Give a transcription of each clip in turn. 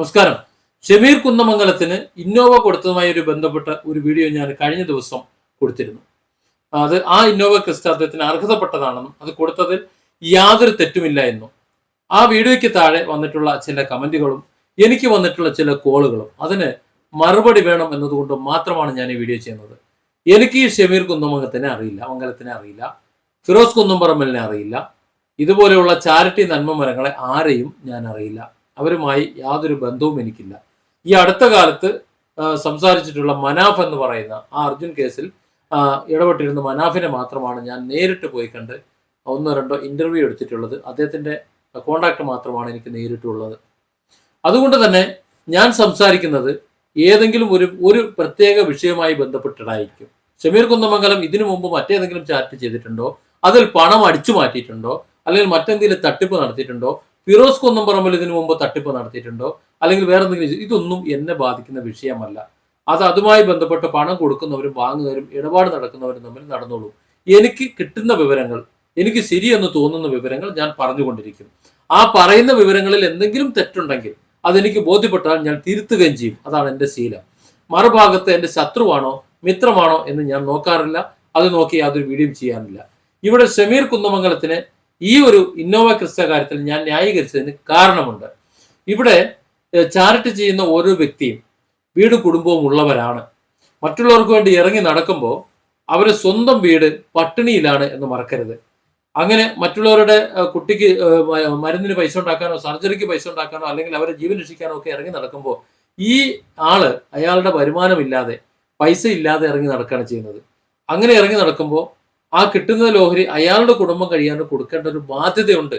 നമസ്കാരം. ഷമീർ കുന്നമംഗലത്തിന് ഇന്നോവ കൊടുത്തതുമായി ഒരു ബന്ധപ്പെട്ട ഒരു വീഡിയോ ഞാൻ കഴിഞ്ഞ ദിവസം കൊടുത്തിരുന്നു. അത് ആ ഇന്നോവ ക്രിസ്റ്റ അദ്ദേഹത്തിന് അർഹതപ്പെട്ടതാണെന്നും അത് കൊടുത്തതിൽ യാതൊരു തെറ്റുമില്ല എന്നും. ആ വീഡിയോയ്ക്ക് താഴെ വന്നിട്ടുള്ള ചില കമന്റുകളും എനിക്ക് വന്നിട്ടുള്ള ചില കോളുകളും അതിന് മറുപടി വേണം എന്നതുകൊണ്ട് മാത്രമാണ് ഞാൻ ഈ വീഡിയോ ചെയ്യുന്നത്. എനിക്ക് ഈ ഷമീർ കുന്നമംഗലത്തിനെ അറിയില്ല മംഗലത്തിനെ അറിയില്ല ഫിറോസ് കുന്നംപറമ്പലിനെ അറിയില്ല. ഇതുപോലെയുള്ള ചാരിറ്റി നന്മ മരങ്ങളെ ആരെയും ഞാൻ അറിയില്ല. അവരുമായി യാതൊരു ബന്ധവും എനിക്കില്ല. ഈ അടുത്ത കാലത്ത് സംസാരിച്ചിട്ടുള്ള മനാഫ് എന്ന് പറയുന്ന ആ അർജുൻ കേസിൽ ഇടപെട്ടിരുന്ന മനാഫിനെ മാത്രമാണ് ഞാൻ നേരിട്ട് പോയി കണ്ട് ഒന്നോ രണ്ടോ ഇന്റർവ്യൂ എടുത്തിട്ടുള്ളത്. അദ്ദേഹത്തിന്റെ കോണ്ടാക്ട് മാത്രമാണ് എനിക്ക് നേരിട്ടുള്ളത്. അതുകൊണ്ട് തന്നെ ഞാൻ സംസാരിക്കുന്നത് ഏതെങ്കിലും ഒരു ഒരു പ്രത്യേക വിഷയവുമായി ബന്ധപ്പെട്ടിട്ടായിരിക്കും ഷമീർ കുന്നമംഗലം ഇതിനു മുമ്പ് മറ്റേതെങ്കിലും ചാറ്റ് ചെയ്തിട്ടുണ്ടോ? അതിൽ പണം അടിച്ചു മാറ്റിയിട്ടുണ്ടോ? അല്ലെങ്കിൽ മറ്റെന്തെങ്കിലും തട്ടിപ്പ് നടത്തിയിട്ടുണ്ടോ? ഫിറോസ് കുന്നംപറമ്പിൽ ഇതിനു മുമ്പ് തട്ടിപ്പ് നടത്തിയിട്ടുണ്ടോ? അല്ലെങ്കിൽ വേറെ എന്തെങ്കിലും ഇതൊന്നും എന്നെ ബാധിക്കുന്ന വിഷയമല്ല. അത് അതുമായി ബന്ധപ്പെട്ട് പണം കൊടുക്കുന്നവരും വാങ്ങുന്നവരും ഇടപാട് നടക്കുന്നവരും തമ്മിൽ നടന്നോളൂ. എനിക്ക് കിട്ടുന്ന വിവരങ്ങൾ എനിക്ക് ശരിയെന്ന് തോന്നുന്ന വിവരങ്ങൾ ഞാൻ പറഞ്ഞുകൊണ്ടിരിക്കും. ആ പറയുന്ന വിവരങ്ങളിൽ എന്തെങ്കിലും തെറ്റുണ്ടെങ്കിൽ അതെനിക്ക് ബോധ്യപ്പെട്ടാൽ ഞാൻ തിരുത്തുകയും ചെയ്യും. അതാണ് എന്റെ ശീലം. മറുഭാഗത്ത് എന്റെ ശത്രുവാണോ മിത്രമാണോ എന്ന് ഞാൻ നോക്കാറില്ല. അത് നോക്കി യാതൊരു വീഡിയോ ചെയ്യാനില്ല. ഇവിടെ ഷമീർ കുന്നമംഗലത്തിന് ഈ ഒരു ഇന്നോവ ക്രിസ്ത കാര്യത്തിൽ ഞാൻ ന്യായീകരിച്ചതിന് കാരണമുണ്ട്. ഇവിടെ ചാരിറ്റി ചെയ്യുന്ന ഓരോ വ്യക്തിയും വീട് കുടുംബവും ഉള്ളവരാണ്. മറ്റുള്ളവർക്ക് വേണ്ടി ഇറങ്ങി നടക്കുമ്പോൾ അവർ സ്വന്തം വീട് പട്ടിണിയിലാണ് എന്ന് മറക്കരുത്. അങ്ങനെ മറ്റുള്ളവരുടെ കുട്ടിക്ക് മരുന്നിന് പൈസ ഉണ്ടാക്കാനോ സർജറിക്ക് പൈസ ഉണ്ടാക്കാനോ അല്ലെങ്കിൽ അവരെ ജീവൻ രക്ഷിക്കാനോ ഒക്കെ ഇറങ്ങി നടക്കുമ്പോൾ ഈ ആൾ അയാളുടെ വരുമാനമില്ലാതെ പൈസ ഇല്ലാതെ ഇറങ്ങി നടക്കുകയാണ് ചെയ്യുന്നത്. അങ്ങനെ ഇറങ്ങി നടക്കുമ്പോൾ ആ കിട്ടുന്ന ലോഹരി അയാളുടെ കുടുംബം കഴിയാൻ കൊടുക്കേണ്ട ഒരു ബാധ്യതയുണ്ട്.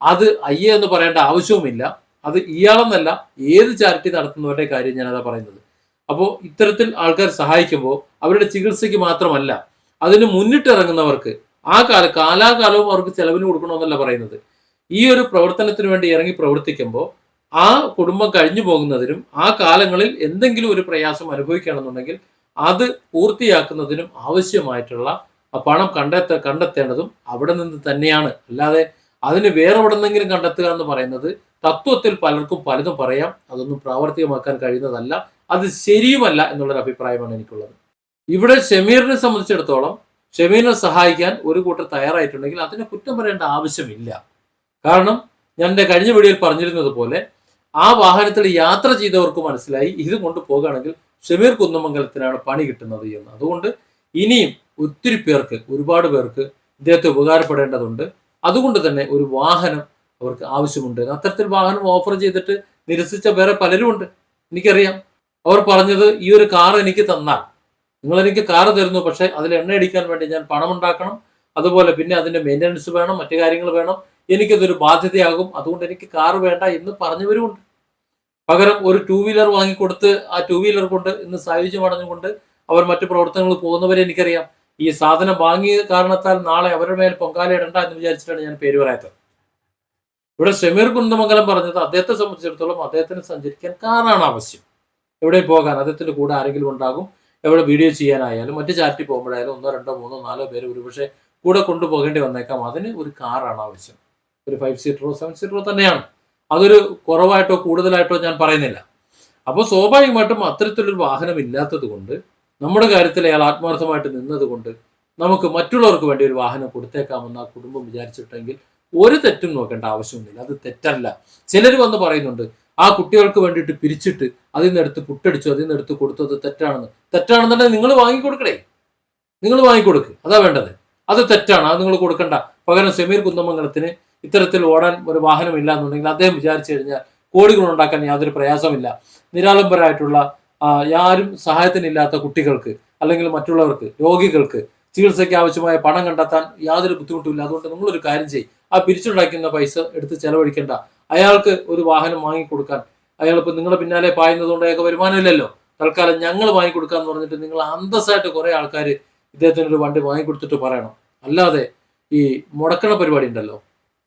അത് അയ്യേ എന്ന് പറയേണ്ട ആവശ്യവുമില്ല. അത് ഇയാളെന്നല്ല ഏത് ചാരിറ്റി നടത്തുന്നവരുടെ കാര്യം ഞാനതാ പറയുന്നത്. അപ്പോൾ ഇത്തരത്തിൽ ആൾക്കാർ സഹായിക്കുമ്പോൾ അവരുടെ ചികിത്സയ്ക്ക് മാത്രമല്ല അതിന് മുന്നിട്ടിറങ്ങുന്നവർക്ക് ആ കാല കാലാകാലവും അവർക്ക് ചെലവിന് കൊടുക്കണമെന്നല്ല പറയുന്നത്. ഈ ഒരു പ്രവർത്തനത്തിന് വേണ്ടി ഇറങ്ങി പ്രവർത്തിക്കുമ്പോൾ ആ കുടുംബം കഴിഞ്ഞു പോകുന്നതിനും ആ കാലങ്ങളിൽ എന്തെങ്കിലും ഒരു പ്രയാസം അനുഭവിക്കുകയാണെന്നുണ്ടെങ്കിൽ അത് പൂർത്തിയാക്കുന്നതിനും ആവശ്യമായിട്ടുള്ള ആ പണം കണ്ടെത്ത കണ്ടെത്തേണ്ടതും അവിടെ നിന്ന് തന്നെയാണ്. അല്ലാതെ അതിന് വേറെ എവിടെ നിന്നെങ്കിലും കണ്ടെത്തുക എന്ന് പറയുന്നത് തത്വത്തിൽ പലർക്കും പലതും പറയാം. അതൊന്നും പ്രാവർത്തികമാക്കാൻ കഴിയുന്നതല്ല. അത് ശരിയുമല്ല എന്നുള്ളൊരു അഭിപ്രായമാണ് എനിക്കുള്ളത്. ഇവിടെ ഷമീറിനെ സംബന്ധിച്ചിടത്തോളം ഷമീറിനെ സഹായിക്കാൻ ഒരു കൂട്ടർ തയ്യാറായിട്ടുണ്ടെങ്കിൽ അതിനെ കുറ്റം പറയേണ്ട ആവശ്യമില്ല. കാരണം ഞാൻ എന്റെ കഴിഞ്ഞ വീഡിയോയിൽ പറഞ്ഞിരുന്നത് പോലെ ആ വാഹനത്തിൽ യാത്ര ചെയ്തവർക്ക് മനസ്സിലായി ഇത് കൊണ്ട് പോകുകയാണെങ്കിൽ ഷമീർ കുന്നമംഗലത്തിനാണ് പണി കിട്ടുന്നത് എന്ന്. അതുകൊണ്ട് ഇനിയും ഒത്തിരി പേർക്ക് ഒരുപാട് പേർക്ക് ഇദ്ദേഹത്തെ ഉപകാരപ്പെടേണ്ടതുണ്ട്. അതുകൊണ്ട് തന്നെ ഒരു വാഹനം അവർക്ക് ആവശ്യമുണ്ട്. അത്തരത്തിൽ വാഹനം ഓഫർ ചെയ്തിട്ട് നിരസിച്ച വേറെ പലരും ഉണ്ട്. എനിക്കറിയാം. അവർ പറഞ്ഞത് ഈ ഒരു കാർ എനിക്ക് തന്നാൽ നിങ്ങൾ എനിക്ക് കാർ തരുന്നു പക്ഷേ അതിൽ എണ്ണ അടിക്കാൻ വേണ്ടി ഞാൻ പണം ഉണ്ടാക്കണം. അതുപോലെ പിന്നെ അതിന്റെ മെയിന്റനൻസ് വേണം മറ്റു കാര്യങ്ങൾ വേണം. എനിക്കതൊരു ബാധ്യതയാകും. അതുകൊണ്ട് എനിക്ക് കാർ വേണ്ട എന്ന് പറഞ്ഞവരുമുണ്ട്. പകരം ഒരു ടൂ വീലർ വാങ്ങിക്കൊടുത്ത് ആ ടൂ വീലർ കൊണ്ട് ഇന്ന് സായുജ്യം അടഞ്ഞുകൊണ്ട് അവർ മറ്റു പ്രവർത്തനങ്ങൾ പോകുന്നവരെ എനിക്കറിയാം. ഈ സാധനം വാങ്ങിയ കാരണത്താൽ നാളെ അവരുടെ മേൽ പൊങ്കാലയിടണ്ട എന്ന് വിചാരിച്ചിട്ടാണ് ഞാൻ പേര് പറയാത്തത്. ഇവിടെ ഷമീർ കുന്ദമംഗലം പറഞ്ഞത് അദ്ദേഹത്തെ സംബന്ധിച്ചിടത്തോളം അദ്ദേഹത്തിന് സഞ്ചരിക്കാൻ കാറാണ് ആവശ്യം. എവിടെ പോകാൻ അദ്ദേഹത്തിന്റെ കൂടെ ആരെങ്കിലും ഉണ്ടാകും എവിടെ വീഡിയോ ചെയ്യാനായാലും മറ്റു ചാറ്റി പോകുമ്പോഴായാലും ഒന്നോ രണ്ടോ മൂന്നോ നാലോ പേര് ഒരുപക്ഷെ കൂടെ കൊണ്ടുപോകേണ്ടി വന്നേക്കാം. അതിന് ഒരു കാറാണ് ആവശ്യം. ഒരു ഫൈവ് സീറ്ററോ സെവൻ സീറ്ററോ തന്നെയാണ്. അതൊരു കുറവായിട്ടോ കൂടുതലായിട്ടോ ഞാൻ പറയുന്നില്ല. അപ്പോൾ സ്വാഭാവികമായിട്ടും അത്തരത്തിലൊരു വാഹനം ഇല്ലാത്തത് കൊണ്ട് നമ്മുടെ കാര്യത്തിൽ അയാൾ ആത്മാർത്ഥമായിട്ട് നിന്നതുകൊണ്ട് നമുക്ക് മറ്റുള്ളവർക്ക് വേണ്ടി ഒരു വാഹനം കൊടുത്തേക്കാമെന്ന് ആ കുടുംബം വിചാരിച്ചിട്ടെങ്കിൽ ഒരു തെറ്റും നോക്കേണ്ട ആവശ്യമൊന്നുമില്ല. അത് തെറ്റല്ല. ചിലർ വന്ന് പറയുന്നുണ്ട് ആ കുട്ടികൾക്ക് വേണ്ടിയിട്ട് പിരിച്ചിട്ട് അതിൽ നിന്ന് എടുത്ത് പുട്ടടിച്ചു അതിൽ നിന്ന് എടുത്ത് കൊടുത്തത് തെറ്റാണെന്ന്. തെറ്റാണെന്നുണ്ടെങ്കിൽ നിങ്ങൾ വാങ്ങിക്കൊടുക്കണേ നിങ്ങൾ വാങ്ങിക്കൊടുക്ക് അതാ വേണ്ടത്. അത് തെറ്റാണ്. അത് നിങ്ങൾ കൊടുക്കണ്ട. പകരം സമീർ കുന്നമംഗലത്തിന് ഇത്തരത്തിൽ ഓടാൻ ഒരു വാഹനം ഇല്ല എന്നുണ്ടെങ്കിൽ അദ്ദേഹം വിചാരിച്ചു കഴിഞ്ഞാൽ കോടികൾ ഉണ്ടാക്കാൻ യാതൊരു പ്രയാസമില്ല. നിരാലംബരായിട്ടുള്ള ആരും സഹായത്തിനില്ലാത്ത കുട്ടികൾക്ക് അല്ലെങ്കിൽ മറ്റുള്ളവർക്ക് രോഗികൾക്ക് ചികിത്സയ്ക്ക് ആവശ്യമായ പണം കണ്ടെത്താൻ യാതൊരു ബുദ്ധിമുട്ടുമില്ല അതുകൊണ്ട് നിങ്ങളൊരു കാര്യം ചെയ്യും. ആ പിരിച്ചുണ്ടാക്കുന്ന പൈസ എടുത്ത് ചെലവഴിക്കേണ്ട. അയാൾക്ക് ഒരു വാഹനം വാങ്ങിക്കൊടുക്കാൻ. അയാളിപ്പോൾ നിങ്ങളെ പിന്നാലെ പായുന്നതുകൊണ്ട് അയാൾക്ക് വരുമാനമില്ലല്ലോ തൽക്കാലം ഞങ്ങൾ വാങ്ങിക്കൊടുക്കാന്ന് പറഞ്ഞിട്ട് നിങ്ങൾ അന്തസ്സായിട്ട് കുറേ ആൾക്കാർ ഇദ്ദേഹത്തിന് ഒരു വണ്ടി വാങ്ങിക്കൊടുത്തിട്ട് പറയണം. അല്ലാതെ ഈ മുടക്കണ പരിപാടി ഉണ്ടല്ലോ.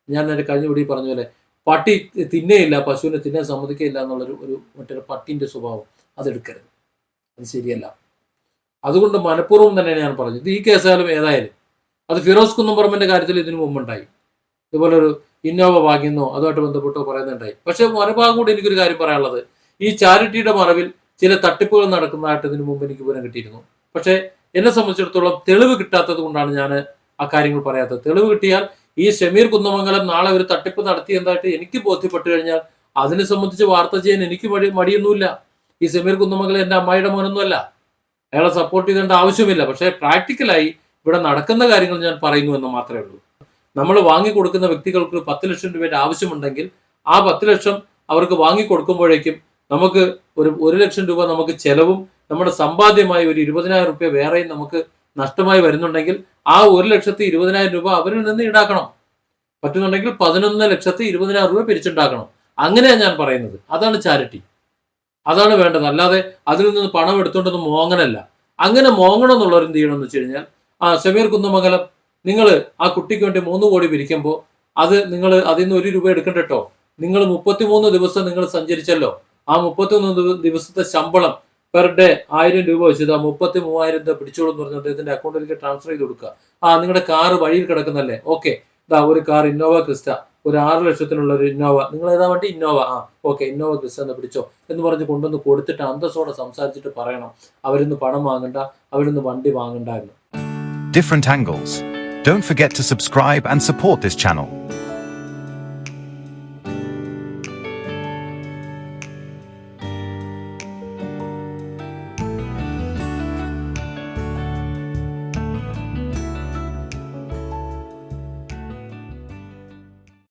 ഞാൻ എന്റെ കഴിഞ്ഞ വീടി പറഞ്ഞ പോലെ പട്ടി തിന്നേയില്ല പശുവിനെ തിന്നാൻ സമ്മതിക്കുകയില്ല എന്നുള്ളൊരു ഒരു മറ്റൊരു പട്ടിന്റെ സ്വഭാവം. അതെടുക്കരുത്. അത് ശരിയല്ല. അതുകൊണ്ട് മനഃപൂർവം തന്നെ ഞാൻ പറഞ്ഞു ഇത് ഈ കേസായാലും ഏതായാലും അത് ഫിറോസ് കുന്നുംപറമ്പിന്റെ കാര്യത്തിൽ ഇതിനു മുമ്പുണ്ടായി. ഇതുപോലെ ഒരു ഇന്നോവ വാങ്ങിയെന്നോ അതുമായിട്ട് ബന്ധപ്പെട്ടോ പറയുന്നുണ്ടായി. പക്ഷെ മറുഭാഗം കൂടി എനിക്കൊരു കാര്യം പറയാനുള്ളത്. ഈ ചാരിറ്റിയുടെ മറവിൽ ചില തട്ടിപ്പുകൾ നടക്കുന്നതായിട്ട് ഇതിനു മുമ്പ് എനിക്ക് വിവരം കിട്ടിയിരുന്നു. പക്ഷേ എന്നെ സംബന്ധിച്ചിടത്തോളം തെളിവ് കിട്ടാത്തത് കൊണ്ടാണ് ഞാൻ ആ കാര്യങ്ങൾ പറയാത്തത്. തെളിവ് കിട്ടിയാൽ ഈ ഷമീർ കുന്നമംഗലം നാളെ ഒരു തട്ടിപ്പ് നടത്തി നടത്തിയതായിട്ട് എനിക്ക് ബോധ്യപ്പെട്ടു കഴിഞ്ഞാൽ അതിനെ സംബന്ധിച്ച് വാർത്ത ചെയ്യാൻ എനിക്ക് മടി മടിയൊന്നുമില്ല. ഈ സമീർ കുന്നമംഗൽ എന്റെ അമ്മായിയുടെ മോനൊന്നുമല്ല. അയാളെ സപ്പോർട്ട് ചെയ്തേണ്ട ആവശ്യമില്ല. പക്ഷേ പ്രാക്ടിക്കലായി ഇവിടെ നടക്കുന്ന കാര്യങ്ങൾ ഞാൻ പറയുന്നു എന്ന് മാത്രമേ ഉള്ളൂ. നമ്മൾ വാങ്ങിക്കൊടുക്കുന്ന വ്യക്തികൾക്ക് പത്ത് ലക്ഷം രൂപയുടെ ആവശ്യമുണ്ടെങ്കിൽ ആ പത്ത് ലക്ഷം അവർക്ക് വാങ്ങിക്കൊടുക്കുമ്പോഴേക്കും നമുക്ക് ഒരു ഒരു ലക്ഷം രൂപ നമുക്ക് ചെലവും നമ്മുടെ സമ്പാദ്യമായി ഒരു ഇരുപതിനായിരം രൂപ വേറെയും നമുക്ക് നഷ്ടമായി വരുന്നുണ്ടെങ്കിൽ ആ ഒരു ലക്ഷത്തി ഇരുപതിനായിരം രൂപ അവരിൽ നിന്ന് ഈടാക്കണം. പറ്റുന്നുണ്ടെങ്കിൽ പതിനൊന്ന് ലക്ഷത്തി ഇരുപതിനായിരം രൂപ പിരിച്ചുണ്ടാക്കണം. അങ്ങനെയാണ് ഞാൻ പറയുന്നത്. അതാണ് ചാരിറ്റി. അതാണ് വേണ്ടത്. അല്ലാതെ അതിൽ നിന്ന് പണം എടുത്തുകൊണ്ടൊന്നും മോങ്ങനല്ല. അങ്ങനെ മോങ്ങണം എന്നുള്ളവർ എന്ത് ചെയ്യണം എന്ന് വെച്ച് കഴിഞ്ഞാൽ ആ സമീർ കുന്നമംഗലം നിങ്ങൾ ആ കുട്ടിക്ക് വേണ്ടി മൂന്ന് കോടി പിരിക്കുമ്പോൾ അത് നിങ്ങൾ അതിൽ നിന്ന് ഒരു രൂപ എടുക്കണ്ട കേട്ടോ. നിങ്ങൾ മുപ്പത്തിമൂന്ന് ദിവസം നിങ്ങൾ സഞ്ചരിച്ചല്ലോ. ആ മുപ്പത്തിമൂന്ന് ദിവ- ദിവസത്തെ ശമ്പളം പെർ ഡേ ആയിരം രൂപ വെച്ചത് ആ മുപ്പത്തി മൂവായിരം രൂപ പിടിച്ചോളൂ എന്ന് പറഞ്ഞിട്ട് ഇതിന്റെ അക്കൗണ്ടിലേക്ക് ട്രാൻസ്ഫർ ചെയ്ത് കൊടുക്കുക. ആ നിങ്ങളുടെ കാറ് വഴിയിൽ കിടക്കുന്നല്ലേ? ഓക്കെ. ഇതാ ഒരു കാർ ഇന്നോവ ക്രിസ്റ്റ. ഒരു ആറ് ലക്ഷത്തിനുള്ള ഒരു ഇന്നോവ. നിങ്ങൾ ഏതാ വേണ്ടി? ഇന്നോവ. ആ ഓക്കെ ഇന്നോവ ക്രിസ്റ്റ എന്ന് പിടിച്ചോ. എന്ന് പറഞ്ഞ് കൊണ്ടുവന്ന് കൊടുത്തിട്ട് അന്തസ്സോടെ സംസാരിച്ചിട്ട് പറയണം. അവരിന്ന് പണം വാങ്ങണ്ട അവരിന്ന് വണ്ടി വാങ്ങണ്ട എന്ന് different angles. Don't forget to subscribe and support this channel.